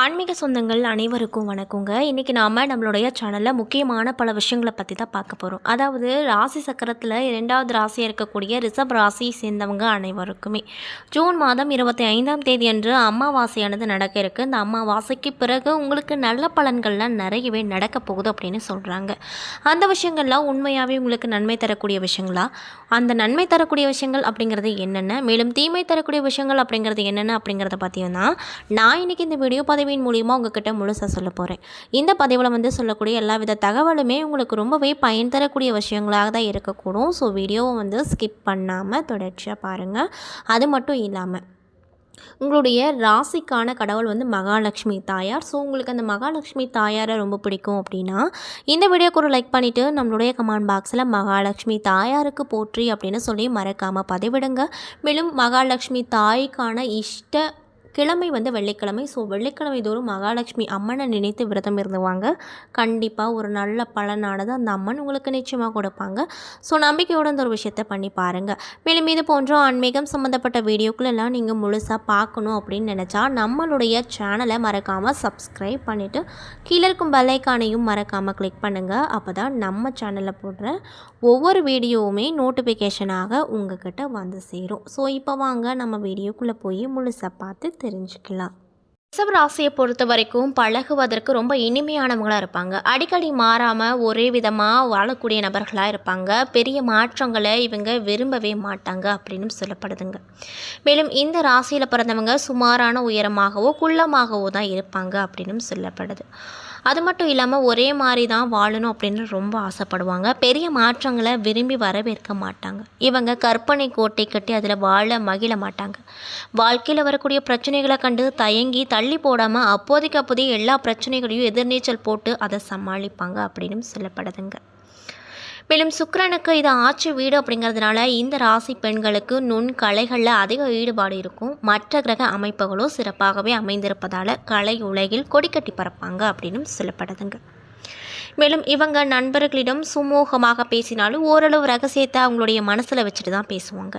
ஆன்மீக சொந்தங்கள் அனைவருக்கும் வணக்கங்க. இன்றைக்கி நாம் நம்மளுடைய சேனலில் முக்கியமான பல விஷயங்களை பற்றி தான் பார்க்க போகிறோம் அதாவது ராசி சக்கரத்தில் இரண்டாவது ராசியாக இருக்கக்கூடிய ரிஷப் ராசியை சேர்ந்தவங்க அனைவருக்குமே. ஜூன் மாதம் இருபத்தி ஐந்தாம் தேதி அன்று அம்மாவாசையானது நடக்க இருக்குது இந்த அம்மாவாசைக்கு பிறகு உங்களுக்கு நல்ல பலன்கள்லாம் நிறையவே நடக்க போகுது அப்படின்னு சொல்கிறாங்க அந்த விஷயங்கள்லாம் உண்மையாகவே உங்களுக்கு நன்மை தரக்கூடிய விஷயங்களா? அந்த நன்மை தரக்கூடிய விஷயங்கள் அப்படிங்கிறது என்னென்ன? மேலும் தீமை தரக்கூடிய விஷயங்கள் அப்படிங்கிறது என்னென்ன அப்படிங்கிறத பார்த்தீங்கன்னா நான் இன்றைக்கி இந்த வீடியோ பதிவின் மூலியமாக உங்ககிட்ட முழுசாக சொல்ல போகிறேன் இந்த பதிவில் வந்து சொல்லக்கூடிய எல்லா வித தகவலுமே உங்களுக்கு ரொம்பவே பயன் தரக்கூடிய விஷயங்களாக தான் இருக்கக்கூடும். ஸோ வீடியோவை வந்து ஸ்கிப் பண்ணாமல் தொடர்ச்சியாக பாருங்கள் அது மட்டும் இல்லாமல் உங்களுடைய ராசிக்கான கடவுள் வந்து மகாலட்சுமி தாயார். ஸோ உங்களுக்கு அந்த மகாலட்சுமி தாயாரை ரொம்ப பிடிக்கும் அப்படின்னா இந்த வீடியோக்கு ஒரு லைக் பண்ணிவிட்டு நம்மளுடைய கமெண்ட் பாக்ஸில் மகாலட்சுமி தாயாருக்கு போற்றி அப்படின்னு சொல்லி மறக்காமல் பதிவிடுங்க. மேலும் மகாலட்சுமி தாய்க்கான இஷ்ட கிழமை வந்து வெள்ளிக்கிழமை. ஸோ வெள்ளிக்கிழமை தோறும் மகாலட்சுமி அம்மனை நினைத்து விரதம் இருந்துவாங்க. கண்டிப்பாக ஒரு நல்ல பலனானது அந்த அம்மன் உங்களுக்கு நிச்சயமாக கொடுப்பாங்க. ஸோ நம்பிக்கையோட அந்த ஒரு விஷயத்தை பண்ணி பாருங்கள் மேலும் இது போன்ற ஆன்மீகம் சம்மந்தப்பட்ட வீடியோக்களெல்லாம் நீங்கள் முழுசாக பார்க்கணும் அப்படின்னு நினச்சா நம்மளுடைய சேனலை மறக்காமல் சப்ஸ்கிரைப் பண்ணிவிட்டு கீழே இருக்கும் பெல்லைக்கானையும் மறக்காமல் கிளிக் பண்ணுங்கள் அப்போ தான் நம்ம சேனலில் போடுற ஒவ்வொரு வீடியோவுமே நோட்டிஃபிகேஷனாக உங்ககிட்ட வந்து சேரும். ஸோ இப்போ வாங்க நம்ம வீடியோக்குள்ளே போய் முழுசாக பார்த்து தெரிஞ்சுக்கலாம். ரிஷப ராசியை பொறுத்த வரைக்கும் பழகுவதற்கு ரொம்ப இனிமையானவங்களாக இருப்பாங்க. அடிக்கடி மாறாமல் ஒரே விதமாக வாழக்கூடிய நபர்களாக இருப்பாங்க. பெரிய மாற்றங்களை இவங்க விரும்பவே மாட்டாங்க அப்படின்னு சொல்லப்படுதுங்க. மேலும் இந்த ராசியில் பிறந்தவங்க சுமாரான உயரமாகவோ குள்ளமாகவோ தான் இருப்பாங்க அப்படின்னு சொல்லப்படுது. அது மட்டும் இல்லாமல் ஒரே மாதிரி தான் வாழணும் அப்படின்னு ரொம்ப ஆசைப்படுவாங்க. பெரிய மாற்றங்களை விரும்பி வரவேற்க மாட்டாங்க. இவங்க கற்பனை கோட்டை கட்டி அதில் வாழ மகிழ மாட்டாங்க. வாழ்க்கையில் வரக்கூடிய பிரச்சனைகளை கண்டு தயங்கி தள்ளி போடாமல் அப்போதைக்கு அப்போதைய எல்லா பிரச்சனைகளையும் எதிர்நீச்சல் போட்டு அதை சமாளிப்பாங்க அப்படின்னு சொல்லப்படுதுங்க. மேலும் சுக்கிரனுக்கு இது ஆட்சி வீடு அப்படிங்கிறதுனால இந்த ராசி பெண்களுக்கு நுண் கலைகளில் அதிக ஈடுபாடு இருக்கும். மற்ற கிரக அமைப்புகளும் சிறப்பாகவே அமைந்திருப்பதால் கலை உலகில் கொடிக்கட்டி பறப்பாங்க அப்படின்னு சொல்லப்படுதுங்க. மேலும் இவங்க நண்பர்களிடம் சுமூகமாக பேசினாலும் ஓரளவு ரகசியத்தை அவங்களுடைய மனசில் வச்சுட்டு தான் பேசுவாங்க.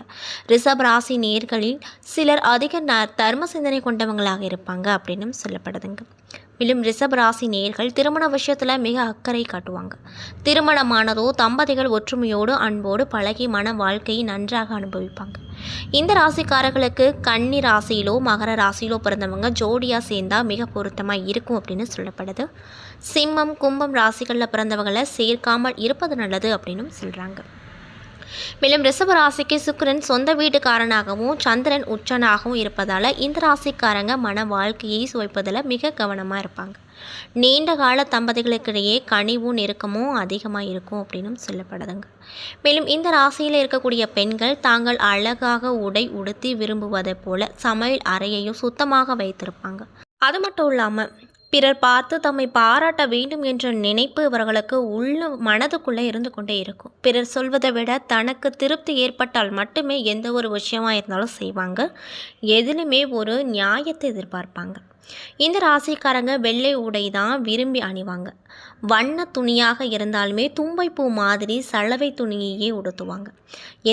ரிஷப் ராசி நேர்களில் சிலர் அதிக ந தர்ம சிந்தனை கொண்டவங்களாக இருப்பாங்க அப்படின்னு சொல்லப்படுதுங்க. மேலும் ரிஷப் ராசி நேர்கள் திருமண விஷயத்தில் மிக அக்கறை காட்டுவாங்க. திருமணமானதோ தம்பதிகள் ஒற்றுமையோடு அன்போடு பழகி மன வாழ்க்கையை நன்றாக அனுபவிப்பாங்க. இந்த ராசிக்காரர்களுக்கு கன்னி ராசியிலோ மகர ராசியிலோ பிறந்தவங்க ஜோடியாக சேர்ந்தால் மிக பொருத்தமாக இருக்கும் அப்படின்னு சொல்லப்படுது. சிம்மம் கும்பம் ராசிகளில் பிறந்தவங்களை சேர்க்காமல் இருப்பது நல்லது அப்படின்னும் சொல்கிறாங்க மேலும் ரிஷபராசிக்கு ராசிக்கு சுக்கிரன் சொந்த வீட்டுக்காரனாகவும் சந்திரன் உச்சனாகவும் இருப்பதால் இந்த ராசிக்காரங்க மன வாழ்க்கையை சுவைப்பதில் மிக கவனமாக இருப்பாங்க. நீண்ட கால தம்பதிகளுக்கிடையே கனிவும் நெருக்கமும் அதிகமாக இருக்கும் அப்படின்னும் சொல்லப்படுதுங்க. மேலும் இந்த ராசியில் இருக்கக்கூடிய பெண்கள் தாங்கள் அழகாக உடை உடுத்தி விரும்புவதை போல சமையல் அறையையும் சுத்தமாக வைத்திருப்பாங்க. அது மட்டும் இல்லாமல் பிறர் பார்த்து தம்மை பாராட்ட வேண்டும் என்ற நினைப்பு இவர்களுக்கு உள்ள மனதுக்குள்ளே இருந்து கொண்டே இருக்கும். பிறர் சொல்வதை விட தனக்கு திருப்தி ஏற்பட்டால் மட்டுமே எந்த ஒரு விஷயமாக இருந்தாலும் செய்வாங்க. எதிலுமே ஒரு நியாயத்தை எதிர்பார்ப்பாங்க. இந்த ராசிக்காரங்க வெள்ளை உடை தான் விரும்பி அணிவாங்க. வண்ண துணியாக இருந்தாலுமே தும்பை பூ மாதிரி சலவை துணியையே உடுத்துவாங்க.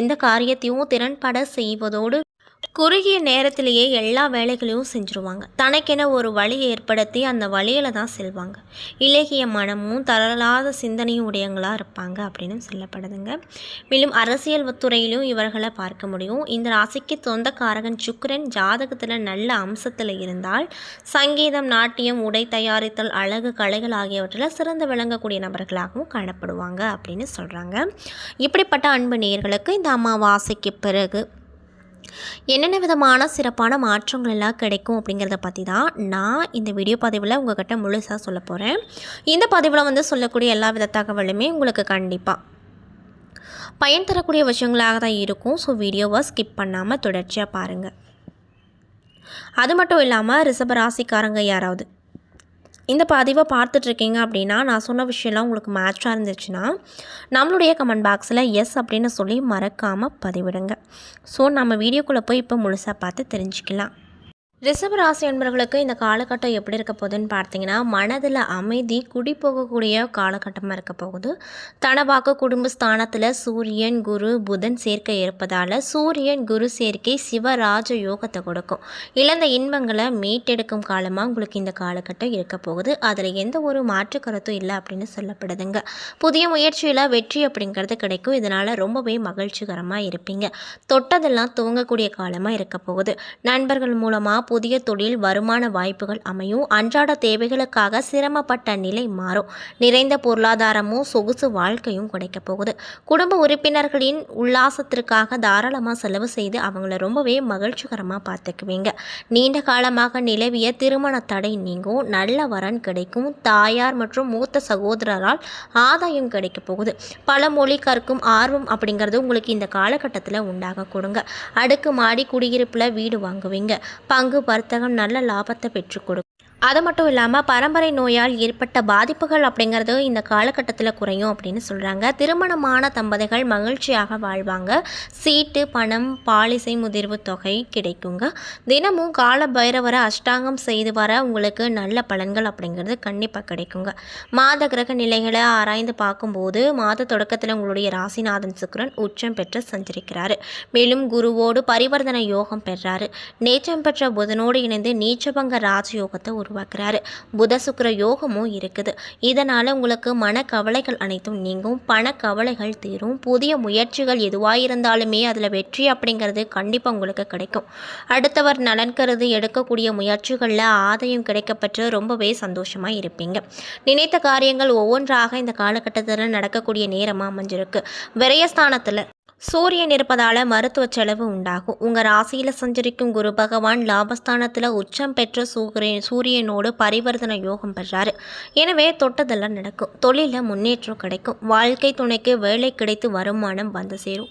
எந்த காரியத்தையும் திறன்பட செய்வதோடு குறுகிய நேரத்திலேயே எல்லா வேலைகளையும் செஞ்சுருவாங்க. தனக்கென ஒரு வழி ஏற்படுத்தி அந்த வழியில் தான் செல்வாங்க. இலகிய மனமும் தரலாத சிந்தனையும் உடையங்களாக இருப்பாங்க அப்படின்னு சொல்லப்படுதுங்க. மேலும் அரசியல் துறையிலும் இவர்களை பார்க்க முடியும். இந்த ராசிக்கு சொந்தக்காரகன் சுக்கரன் ஜாதகத்தில் நல்ல அம்சத்தில் இருந்தால் சங்கீதம் நாட்டியம் உடை தயாரித்தல் அழகு கலைகள் ஆகியவற்றில் சிறந்து விளங்கக்கூடிய நபர்களாகவும் காணப்படுவாங்க அப்படின்னு சொல்கிறாங்க இப்படிப்பட்ட அன்பு நேர்களுக்கு இந்த அமாவாசைக்கு பிறகு என்னென்ன விதமான சிறப்பான மாற்றங்கள் எல்லாம் கிடைக்கும் அப்படிங்கிறத பற்றி தான் நான் இந்த வீடியோ பதிவில் உங்கள்கிட்ட முழுசாக சொல்ல போகிறேன் இந்த பதிவில் வந்து சொல்லக்கூடிய எல்லா வித தகவலுமே உங்களுக்கு கண்டிப்பாக பயன் தரக்கூடிய விஷயங்களாக தான் இருக்கும். ஸோ வீடியோவை ஸ்கிப் பண்ணாமல் தொடர்ச்சியாக பாருங்கள் அது மட்டும் இல்லாமல் ரிசபராசிக்காரங்க யாராவது இந்த பதிவை பார்த்துட்ருக்கீங்க அப்படின்னா நான் சொன்ன விஷயம்லாம் உங்களுக்கு மேட்சாக இருந்துச்சுன்னா நம்மளுடைய கமெண்ட் பாக்ஸில் எஸ் அப்படின்னு சொல்லி மறக்காமல் பதிவிடுங்க. ஸோ நம்ம வீடியோக்குள்ளே போய் இப்போ முழுசாக பார்த்து தெரிஞ்சுக்கலாம். ரிஷப ராசி என்பவர்களுக்கு இந்த காலகட்டம் எப்படி இருக்க போகுதுன்னு பார்த்தீங்கன்னா மனதில் அமைதி குடி போகக்கூடிய காலகட்டமாக இருக்க போகுது. தனவாக்கு குடும்ப ஸ்தானத்தில் சூரியன் குரு புதன் சேர்க்கை இருப்பதால் சூரியன் குரு சேர்க்கை சிவராஜ யோகத்தை கொடுக்கும். இழந்த இன்பங்களை மீட்டெடுக்கும் காலமாக உங்களுக்கு இந்த காலகட்டம் இருக்க போகுது. அதில் எந்த ஒரு மாற்று கருத்தும் இல்லை அப்படின்னு சொல்லப்படுதுங்க. புதிய முயற்சியில் வெற்றி அப்படிங்கிறது கிடைக்கும். இதனால் ரொம்பவே மகிழ்ச்சிகரமாக இருப்பீங்க. தொட்டதெல்லாம் துவங்கக்கூடிய காலமாக இருக்க போகுது. நண்பர்கள் மூலமாக புதிய தொழில் வருமான வாய்ப்புகள் அமையும். அன்றாட தேவைகளுக்காக சிரமப்பட்ட நிலை மாறும். நிறைந்த பொருளாதாரமும் சொகுசு வாழ்க்கையும் கிடைக்கப் போகுது. குடும்ப உறுப்பினர்களின் உல்லாசத்திற்காக தாராளமாக செலவு செய்து அவங்கள ரொம்பவே மகிழ்ச்சிகரமாக பார்த்துக்குவீங்க. நீண்ட காலமாக நிலவிய திருமண தடை நீங்கும். நல்ல வரன் கிடைக்கும். தாயார் மற்றும் மூத்த சகோதரரால் ஆதாயம் கிடைக்கப் போகுது. பல மொழி கற்கும் ஆர்வம் அப்படிங்கிறது உங்களுக்கு இந்த காலகட்டத்தில் உண்டாக கொடுங்க. அடுக்கு மாடி குடியிருப்பில் வீடு வாங்குவீங்க. பங்கு வர்த்தகம் நல்ல லாபத்தை பெற்றுக் கொடுக்கும். அது மட்டும் இல்லாமல் பரம்பரை நோயால் ஏற்பட்ட பாதிப்புகள் அப்படிங்கிறது இந்த காலகட்டத்தில் குறையும் அப்படின்னு சொல்கிறாங்க திருமணமான தம்பதிகள் மகிழ்ச்சியாக வாழ்வாங்க. சீட்டு பணம் பாலிசை முதிர்வு தொகை கிடைக்குங்க. தினமும் கால பைரவரை அஷ்டாங்கம் செய்து வர உங்களுக்கு நல்ல பலன்கள் அப்படிங்கிறது கண்டிப்பாக கிடைக்குங்க. மாத கிரக நிலைகளை ஆராய்ந்து பார்க்கும்போது மாத தொடக்கத்தில் உங்களுடைய ராசிநாதன் சுக்கிரன் உச்சம் பெற்று சஞ்சரிக்கிறாரு. மேலும் குருவோடு பரிவர்த்தனை யோகம் பெறாரு. நேச்சம் பெற்ற புதனோடு இணைந்து நீச்சபங்க ராஜயோகத்தை உருவாக்குறாரு. புத சுக்கர யோகமும் இருக்குது. இதனால் உங்களுக்கு மனக்கவலைகள் அனைத்தும் நீங்கும். பண கவலைகள் தீரும். புதிய முயற்சிகள் எதுவாயிருந்தாலுமே அதில் வெற்றி அப்படிங்கிறது கண்டிப்பாக உங்களுக்கு கிடைக்கும். அடுத்தவர் நலன் கருதி எடுக்கக்கூடிய முயற்சிகளில் ஆதாயம் கிடைக்கப்பட்டு ரொம்பவே சந்தோஷமாக இருப்பீங்க. நினைத்த காரியங்கள் ஒவ்வொன்றாக இந்த காலகட்டத்தில் நடக்கக்கூடிய நேரமாக அமைஞ்சிருக்கு. விரயஸ்தானத்தில் சூரியன் இருப்பதால் மருத்துவ செலவு உண்டாகும். உங்கள் ராசியில் சஞ்சரிக்கும் குரு பகவான் லாபஸ்தானத்தில் உச்சம் பெற்ற சூரியன் சூரியனோடு பரிவர்த்தனை யோகம் பெறாரு. எனவே தொட்டதெல்லாம் நடக்கும். தொழிலில் முன்னேற்றம் கிடைக்கும். வாழ்க்கை துணைக்கு வேலை கிடைத்து வருமானம் வந்து சேரும்.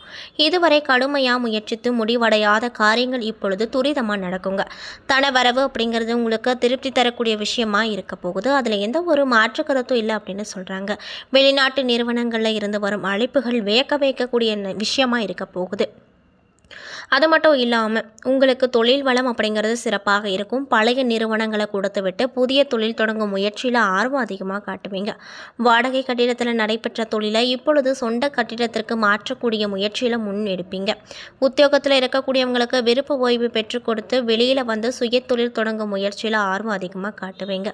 இதுவரை கடுமையாக முயற்சித்து முடிவடையாத காரியங்கள் இப்பொழுது துரிதமாக நடக்குங்க. தனவரவு அப்படிங்கிறது உங்களுக்கு திருப்தி தரக்கூடிய விஷயமா இருக்க போகுது. அதில் எந்த ஒரு மாற்று கருத்தும் இல்லை அப்படின்னு சொல்கிறாங்க வெளிநாட்டு நிறுவனங்களில் இருந்து வரும் அழைப்புகள் வியக்க வைக்கக்கூடிய விஷயம் விஷயமாக இருக்க போகுது அது மட்டும் இல்லாமல் உங்களுக்கு தொழில் வளம் அப்படிங்கிறது சிறப்பாக இருக்கும். பழைய நிறுவனங்களை கொடுத்து விட்டு புதிய தொழில் தொடங்கும் முயற்சியில் ஆர்வம் அதிகமாக காட்டுவீங்க. வாடகை கட்டிடத்தில் நடைபெற்ற தொழிலை இப்பொழுது சொந்த கட்டிடத்திற்கு மாற்றக்கூடிய முயற்சியில் முன் எடுப்பீங்க உத்தியோகத்தில் இருக்கக்கூடியவங்களுக்கு விருப்ப ஓய்வு பெற்றுக் கொடுத்து வெளியில் வந்து சுய தொழில் தொடங்கும் முயற்சியில் ஆர்வம் அதிகமாக காட்டுவீங்க.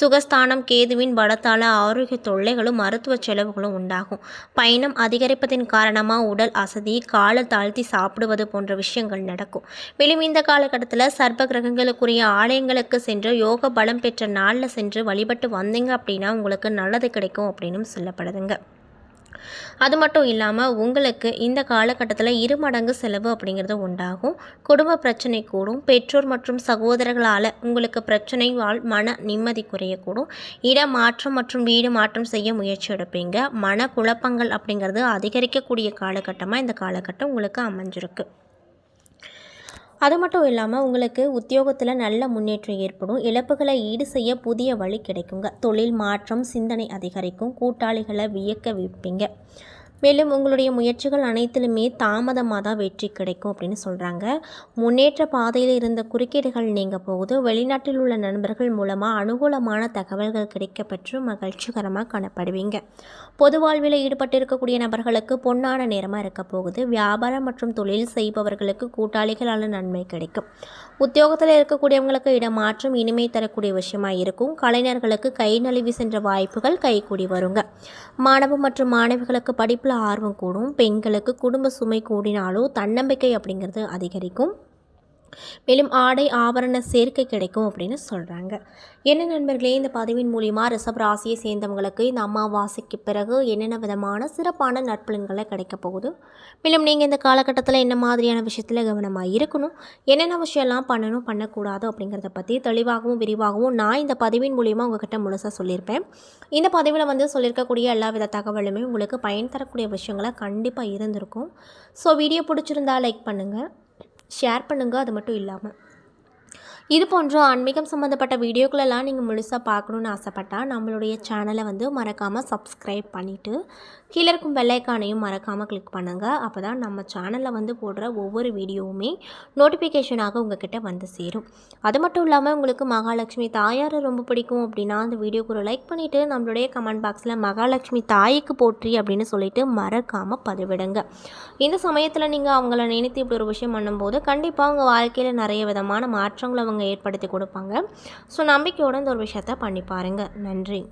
சுகஸ்தானம் கேதுவின் பலத்தால் ஆரோக்கிய தொல்லைகளும் மருத்துவ செலவுகளும் உண்டாகும். பயணம் அதிகரிப்பதன் காரணமாக உடல் அசதி காலை தாழ்த்தி சாப்பிடுவது போன்ற விஷயங்கள் நடக்கும். மேலும் இந்த காலகட்டத்தில் சர்ப்ப கிரகங்களுக்குரிய ஆலயங்களுக்கு சென்று யோக பலம் பெற்ற நாளில் சென்று வழிபட்டு வந்தீங்க அப்படின்னா உங்களுக்கு நல்லது கிடைக்கும் அப்படின்னு சொல்லப்படுதுங்க. அது மட்டும் இல்லாமல் உங்களுக்கு இந்த காலகட்டத்தில் இரு மடங்கு செலவு அப்படிங்கிறது உண்டாகும். குடும்ப பிரச்சனை கூடும். பெற்றோர் மற்றும் சகோதரர்களால் உங்களுக்கு பிரச்சனையால் மன நிம்மதி குறையக்கூடும். இடமாற்றம் மற்றும் வீடு மாற்றம் செய்ய முயற்சி எடுப்பீங்க. மன குழப்பங்கள் அப்படிங்கிறது அதிகரிக்கக்கூடிய காலகட்டமாக இந்த காலகட்டம் உங்களுக்கு அமைஞ்சிருக்கு. அது மட்டும் இல்லாமல் உங்களுக்கு உத்தியோகத்தில் நல்ல முன்னேற்றம் ஏற்படும். இழப்புகளை ஈடு செய்ய புதிய வழி கிடைக்குங்க. தொழில் மாற்றம் சிந்தனை அதிகரிக்கும். கூட்டாளிகளை வியக்க வைப்பீங்க. மேலும் உங்களுடைய முயற்சிகள் அனைத்திலுமே தாமதமாக தான் வெற்றி கிடைக்கும் அப்படின்னு சொல்கிறாங்க முன்னேற்ற பாதையில் இருந்த குறுக்கீடுகள் நீங்க போகுது. வெளிநாட்டில் உள்ள நண்பர்கள் மூலமாக அனுகூலமான தகவல்கள் கிடைக்கப்பெற்று மகிழ்ச்சிகரமாக காணப்படுவீங்க. பொது வாழ்வில் ஈடுபட்டிருக்கக்கூடிய நபர்களுக்கு பொன்னான நேரமாக இருக்க போகுது. வியாபாரம் மற்றும் தொழில் செய்பவர்களுக்கு கூட்டாளிகளால் நன்மை கிடைக்கும். உத்தியோகத்தில் இருக்கக்கூடியவங்களுக்கு இடமாற்றம் இனிமை தரக்கூடிய விஷயமா இருக்கும். கலைஞர்களுக்கு கை நழுவி சென்ற வாய்ப்புகள் கைகூடி வருங்க. மாணவ மற்றும் மாணவிகளுக்கு படிப்பு படிப்பில் ஆர்வம் கூடும். பெண்களுக்கு குடும்ப சுமை கூடினாலோ தன்னம்பிக்கை அப்படிங்கிறது அதிகரிக்கும். மேலும் ஆடை ஆபரண சேர்க்கை கிடைக்கும் அப்படின்னு சொல்கிறாங்க என்ன நண்பர்களே இந்த பதிவின் மூலிமா ரிஷப் ராசியை சேர்ந்தவங்களுக்கு இந்த அமாவாசைக்கு பிறகு என்னென்ன விதமான சிறப்பான நற்பலன்களை கிடைக்க போகுது? மேலும் நீங்கள் இந்த காலகட்டத்தில் என்ன மாதிரியான விஷயத்தில் கவனமாக இருக்கணும்? என்னென்ன விஷயம்லாம் பண்ணணும் பண்ணக்கூடாது அப்படிங்கிறத பற்றி தெளிவாகவும் விரிவாகவும் நான் இந்த பதிவின் மூலிமா உங்ககிட்ட முழுசாக சொல்லியிருப்பேன். இந்த பதிவில் வந்து சொல்லியிருக்கக்கூடிய எல்லா வித தகவலுமே உங்களுக்கு பயன் தரக்கூடிய விஷயங்களை கண்டிப்பாக இருந்திருக்கும். ஸோ வீடியோ பிடிச்சிருந்தா லைக் பண்ணுங்கள் ஷேர் பண்ணுங்கள் அது மட்டும் இல்லாமல் இது போன்ற ஆன்மீகம் சம்மந்தப்பட்ட வீடியோக்களெல்லாம் நீங்கள் முழுசாக பார்க்கணுன்னு ஆசைப்பட்டால் நம்மளுடைய சேனலை வந்து மறக்காமல் சப்ஸ்கிரைப் பண்ணிவிட்டு கீழே இருக்கும் பெல்லைக்கானையும் மறக்காமல் கிளிக் பண்ணுங்கள் அப்போ தான் நம்ம சேனலில் வந்து போடுற ஒவ்வொரு வீடியோவுமே நோட்டிஃபிகேஷனாக உங்ககிட்ட வந்து சேரும். அது மட்டும் இல்லாமல் உங்களுக்கு மகாலட்சுமி தாயாரை ரொம்ப பிடிக்கும் அப்படின்னா அந்த வீடியோக்கு ஒரு லைக் பண்ணிவிட்டு நம்மளுடைய கமெண்ட் பாக்ஸில் மகாலட்சுமி தாய்க்கு போற்றி அப்படின்னு சொல்லிட்டு மறக்காமல் பதிவிடுங்க. இந்த சமயத்தில் நீங்கள் அவங்கள நினைத்து இப்படி ஒரு விஷயம் பண்ணும்போது கண்டிப்பாக உங்கள் வாழ்க்கையில் நிறைய விதமான மாற்றங்களை அவங்க ஏற்படுத்தி கொடுப்பாங்க. ஸோ நம்பிக்கையோட இந்த ஒரு விஷயத்த பண்ணி பாருங்கள் நன்றி.